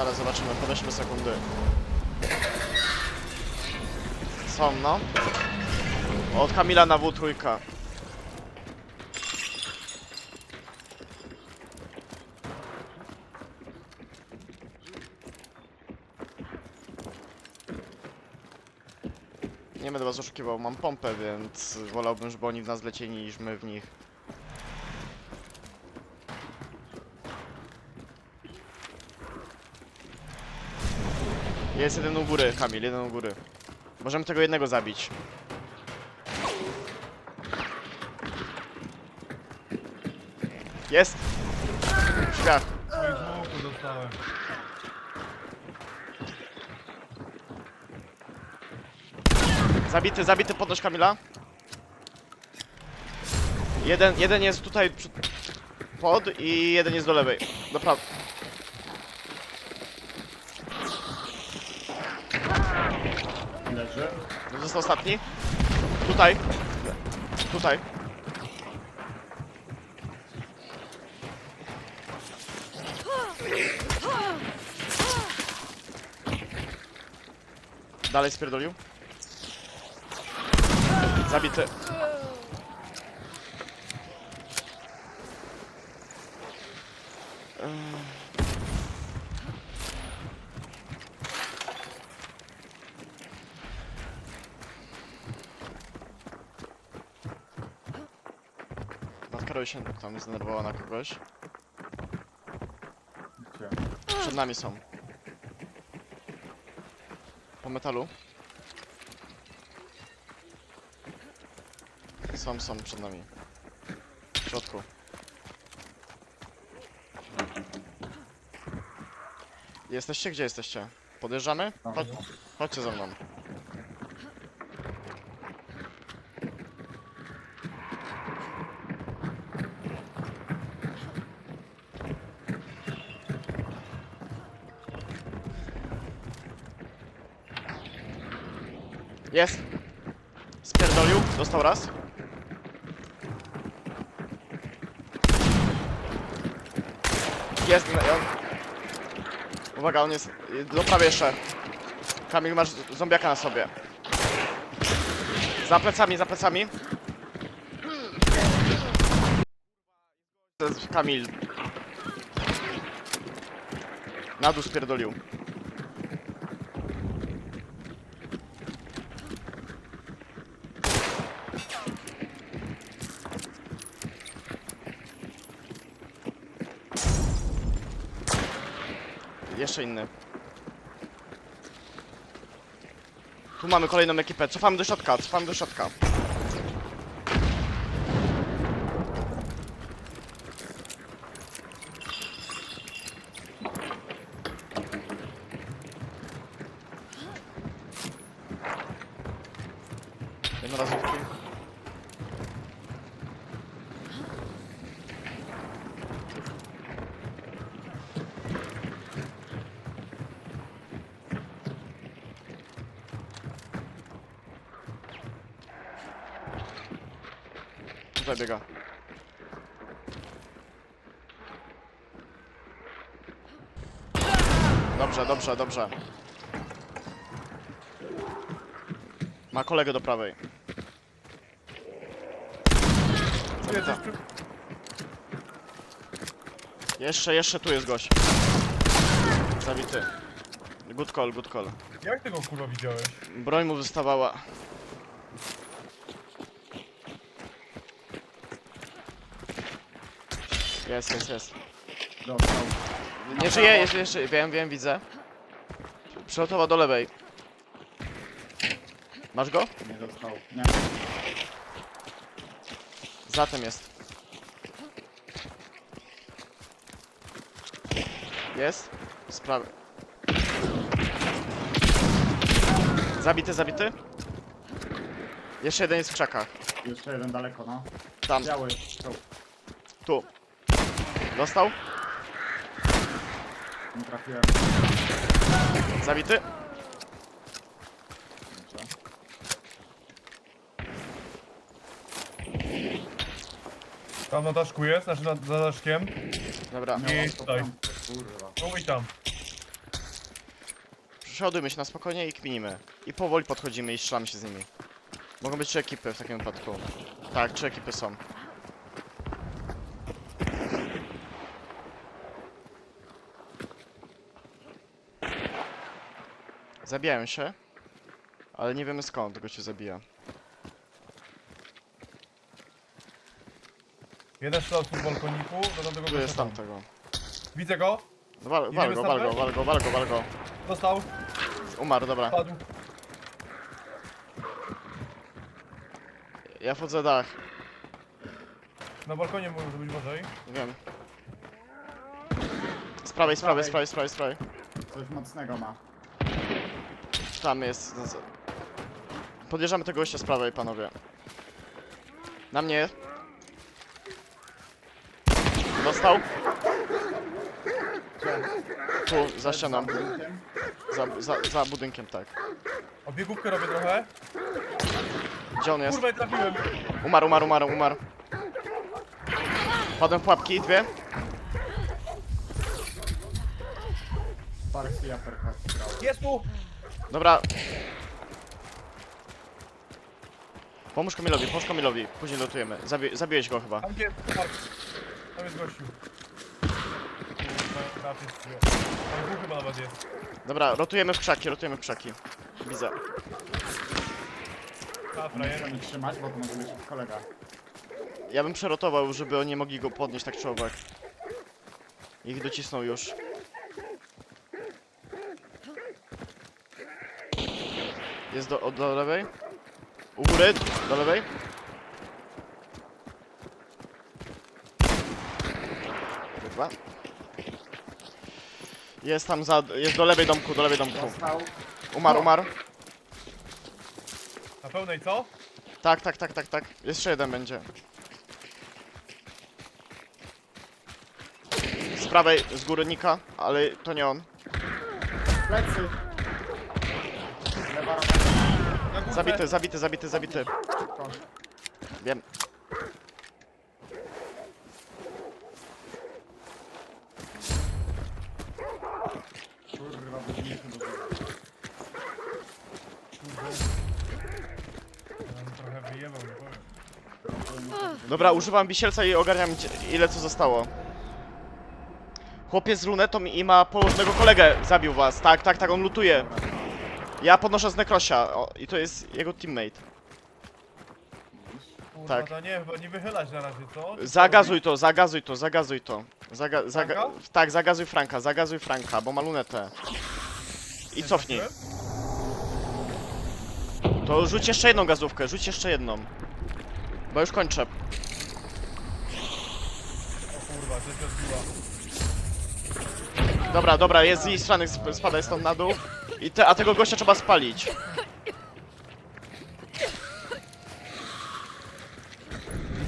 Zaraz zobaczymy, podeśmy sekundy. Są, no. Od Kamila na W trójka. Nie będę was oszukiwał, mam pompę, więc wolałbym, żeby oni w nas lecieli niż my w nich. Jest jeden u góry, Kamil, jeden u góry. Możemy tego jednego zabić. Jest! Dostałem. Zabity, zabity, podnoś Kamila. Jeden, jeden jest tutaj pod i jeden jest do lewej. Do prawej. Został ostatni. Tutaj. Tutaj. Dalej spierdolił. Zabity. Matka się tam zdenerwowała na kogoś. Gdzie? Przed nami są. Po metalu. Są, są przed nami. W środku. Jesteście? Gdzie jesteście? Podjeżdżamy? Chodź, chodźcie ze mną. Jest! Spierdolił, dostał raz. Jest, no, on... Uwaga, on jest... Do prawej jeszcze. Kamil, masz zombiaka na sobie. Za plecami, za plecami. Kamil. Na dół spierdolił. Jeszcze inny. Tu mamy kolejną ekipę. Cofamy do środka, cofamy do środka. Tutaj biega. Dobrze, dobrze, dobrze. Ma kolegę do prawej. Przy... Jeszcze, jeszcze tu jest gość. Zabity. Good call, good call. Jak tego kurwa widziałeś? Broń mu wystawała. Jest, jest, jest. Dostał. Nie żyje, jeszcze, jeszcze, wiem, wiem, widzę. Przygotował do lewej. Masz go? Nie dostał. Nie. Za tym jest. Jest? Sprawy. Zabity, zabity? Jeszcze jeden jest w krzakach. Jeszcze jeden daleko, no. Tam, Biały. Tu. tu. Dostał? Nie trafiłem. Zabity? Dobrze. Tam na daszku jest, znaczy na, za daszkiem. Dobra. Łatwo tutaj. tam. Kurwa. I tam. Przeładujmy się na spokojnie i kminimy. I powoli podchodzimy i strzelamy się z nimi. Mogą być trzy ekipy w takim wypadku. Tak, trzy ekipy są. Zabijają się. Ale nie wiemy skąd go się zabija. Jeden strzał z balkoniku, do tamtego Tu gościa jest tam. tamtego. Widzę go, No Wal, wal Idziemy go, wal go, wal go, wal go, wal go. dostał, Umarł, dobra. padł. Ja wchodzę dach. Na balkonie może być uważaj. Wiem. Z prawej, z prawej, z prawej, z prawej, z prawej. Coś mocnego ma. Tam jest. Podjeżdżamy tego gościa z prawej, panowie. Na mnie. Dostał. Tu, za ścianą. Za, za, za budynkiem, tak. O biegówkę robię trochę. Gdzie on jest? Kurwa, nie trafiłem. Umarł, umarł, umarł, umarł. Padłem w pułapki, dwie. Uppercut grał. Jest tu! Dobra. Pomóż Kamilowi, pomóż Kamilowi. Później lotujemy. Zabi zabiłeś go chyba. Tam gdzie jest. Tam jest gościu. Tam dwóch chyba nawet jest. Dobra, rotujemy w krzaki, rotujemy w krzaki. Widzę. A, Nie frajer. chcemy trzymać, bo to może być kolega. Ja bym przerotował, żeby oni mogli go podnieść tak czy owak. Ich docisnął już. Jest do, o, do lewej? U góry? Do lewej? Chyba. Jest tam za... jest do lewej domku, do lewej domku. Dostał. Umarł, umarł. Na pełnej co? Tak, tak, tak, tak, tak. Jeszcze jeden będzie. Z prawej, z góry Nika, ale to nie on. Plecy. Lewa. Zabity, zabity, zabity, zabity. Wiem. Dobra, używam wisielca i ogarniam ile co zostało. Chłopiec z lunetą i ma położonego kolegę. Zabił was. Tak, tak, tak, on lutuje. Ja podnoszę z nekrosia. O, I to jest jego teammate. Kurwa, Tak. to nie, chyba nie wychylać na razie, co? Zagazuj to, zagazuj to, zagazuj to. Zaga zaga Franka? tak, zagazuj Franka, zagazuj Franka, bo ma lunetę. I cofnij. To rzuć jeszcze jedną gazówkę, rzuć jeszcze jedną. Bo już kończę. O kurwa, to się odbiła. Dobra, dobra, jest z jej strony, sp- spadaj stąd na dół. I te, a tego gościa trzeba spalić.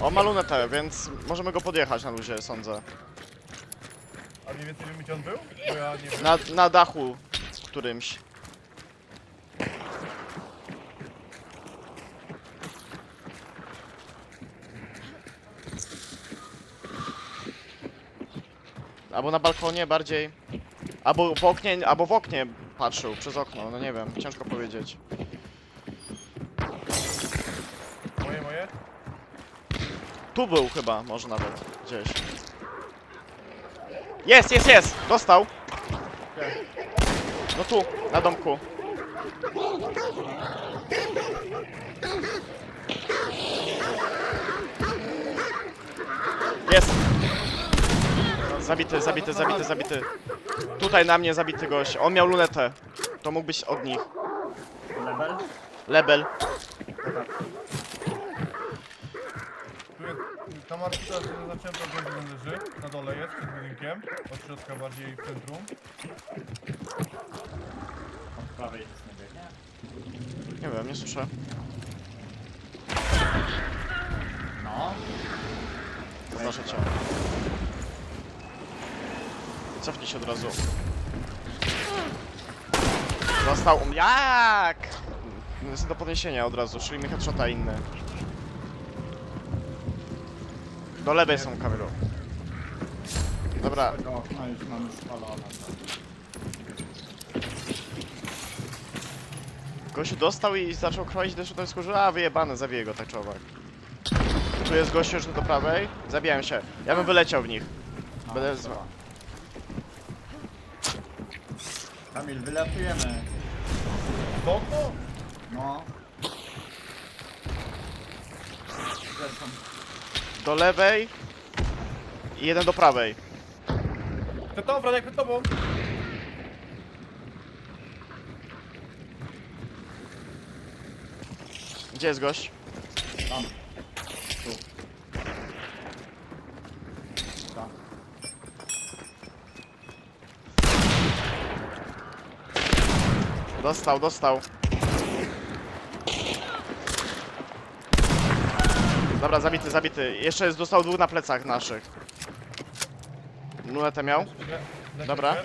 On ma lunetę, więc możemy go podjechać na luzie, sądzę. A mniej więcej wiem gdzie on był? Bo ja nie wiem. Na, na dachu którymś. Albo na balkonie bardziej. Albo w oknie, albo w oknie patrzył przez okno, no nie wiem, ciężko powiedzieć. Moje, moje? Tu był chyba, może nawet gdzieś. Jest, jest, jest! Dostał! No tu, na domku. Jest! Zabity, zabity, zabity, zabity. Tutaj na mnie zabity gość. On miał lunetę. To mógł być od nich. Level? Lebel. Jest, tam artykuł, zacząłem to gdzie on leży. Na dole jest, przed budynkiem. Od środka bardziej w centrum. Od prawej jest nie biegnie. Nie wiem, nie słyszę. No. Znoszę cię. Cofnij się od razu. Został. Jak? Jest do podniesienia od razu, czyli mi headshota inny. Do lewej są Kamilu. Dobra. Gościu dostał i zaczął kroić, też to skurzył, a wyjebane, zabiję go tak czołowak. Tu jest gościu już do prawej. Zabijałem się. Ja bym wyleciał w nich. Będę trzeba. Kamil, wylatujemy. W okno? No. Zresztą. Do lewej i jeden do prawej. Przed tobą, Franek, przed tobą. Gdzie jest gość? Tam. Dostał, dostał. Dobra, zabity, zabity. Jeszcze jest, dostał dwóch na plecach naszych. Lunetę miał. Dobra.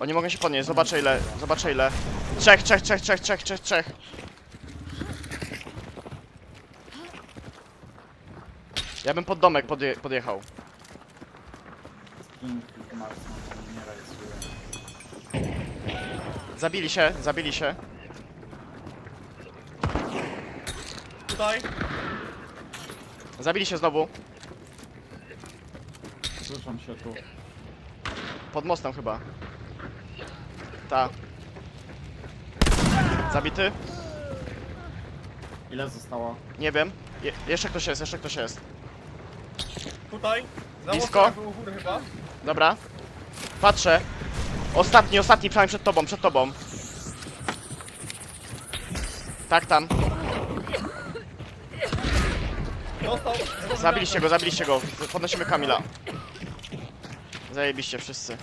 Oni mogą się podnieść, zobaczę ile, zobaczę ile. Trzech, trzech, trzech, trzech, trzech, trzech, trzech. Ja bym pod domek podje podjechał. Mars, no to nie rajsuje. Zabili się, zabili się. Tutaj. Zabili się znowu. Słyszą się tu. Pod mostem chyba. Ta. Zabity? Ile zostało? Nie wiem. Je jeszcze ktoś jest, jeszcze ktoś jest. Tutaj. Za Blisko. mostem był u góry chyba. Dobra. Patrzę. Ostatni, ostatni, przynajmniej przed tobą, przed tobą. Tak, tam. Zabiliście go, zabiliście go. Podnosimy Kamila. Zajebiście wszyscy.